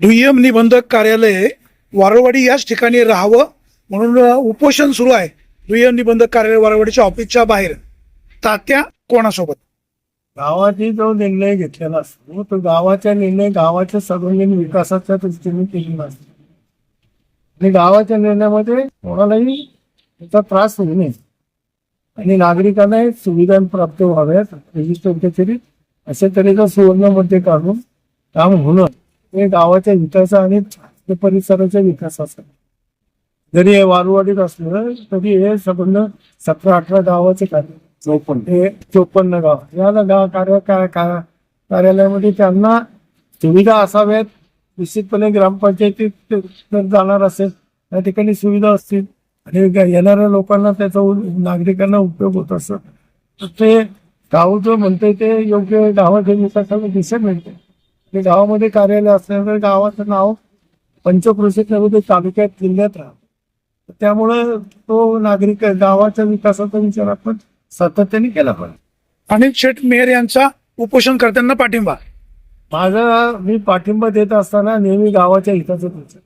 दुय्यम निबंधक कार्यालय वारवाडी याच ठिकाणी राहावं म्हणून उपोषण सुरू आहे. दुय्यम निबंधक कार्यालय वारवाडीच्या ऑफिसच्या बाहेर. तात्या कोणासोबत? गावाची जो निर्णय घेतलेला असतो तो गावाचा निर्णय गावाच्या सर्वांगीण विकासाच्या दृष्टीने केलेला असतो. आणि गावाच्या निर्णयामध्ये कोणालाही त्याचा त्रास होऊ नये. आणि नागरिकांना सुविधा प्राप्त व्हाव्यात रजिस्टर कचेरीत अशा तऱ्हेचा सुवर्णमध्ये काढून काम होणं हे गावाच्या विकासा आणि परिसराच्या विकासासाठी जरी हे वारवाडीत असलं तरी हे संपूर्ण सतरा अठरा गावाचे कार्य. चौपन्न. हे चोपन्न गाव. या गाव कार्य का- का- कार्यालयामध्ये त्यांना सुविधा असाव्यात. निश्चितपणे ग्रामपंचायतीत जर जाणार असेल त्या ठिकाणी सुविधा असतील. आणि येणाऱ्या लोकांना त्याचा नागरिकांना उपयोग होत असं तर ते गाव जो म्हणते ते योग्य गावाच्या विकासाला दिशा मिळते. गावामध्ये कार्यालय असल्यामुळे गावाचं नाव पंचक्रोशीत नव्हे तालुक्यात जिल्ह्यात राहतं. त्यामुळं तो नागरिक गावाच्या विकासाचा विचार आपण सातत्याने केला पाहिजे. अनिल शेठ मेहर यांचा उपोषण करताना पाठिंबा. माझा मी पाठिंबा देत असताना नेहमी गावाच्या हिताचं विचार.